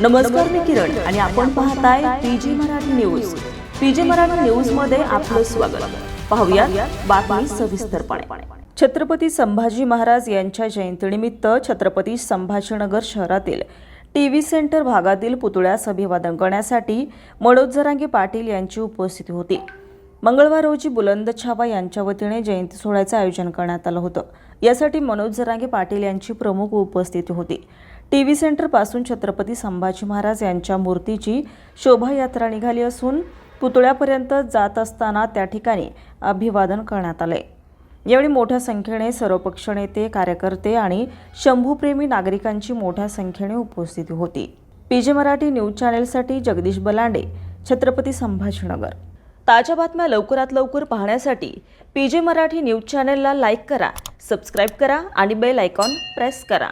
नमस्कार मी किरण आणि आपण पाहताय PG Marathi news. PG Marathi न्यूजमध्ये आपलं स्वागत. पाहूया बातमी सविस्तरपणे. छत्रपती संभाजी महाराज यांच्या जयंतीनिमित्त छत्रपती संभाजीनगर शहरातील टीव्ही सेंटर भागातील पुतळ्यास अभिवादन करण्यासाठी मनोज जरांगे पाटील यांची उपस्थिती होती. मंगळवार रोजी बुलंद छावा यांच्या वतीने जयंती सोहळ्याचं आयोजन करण्यात आलं होतं. यासाठी मनोज जरांगे पाटील यांची प्रमुख उपस्थिती होती. टी व्ही सेंटरपासून छत्रपती संभाजी महाराज यांच्या मूर्तीची शोभायात्रा निघाली असून पुतळ्यापर्यंत जात असताना त्या ठिकाणी अभिवादन करण्यात आले. यावेळी मोठ्या संख्येने सर्वपक्ष नेते कार्यकर्ते आणि शंभूप्रेमी नागरिकांची मोठ्या संख्येने उपस्थिती होती. पीजे मराठी न्यूज चॅनेलसाठी जगदीश बलांडे छत्रपती संभाजीनगर. ताज्या बातम्या लवकरात लवकर पाहण्यासाठी पीजे मराठी न्यूज चॅनेलला लाईक करा सबस्क्राईब करा आणि बेल आयकॉन प्रेस करा.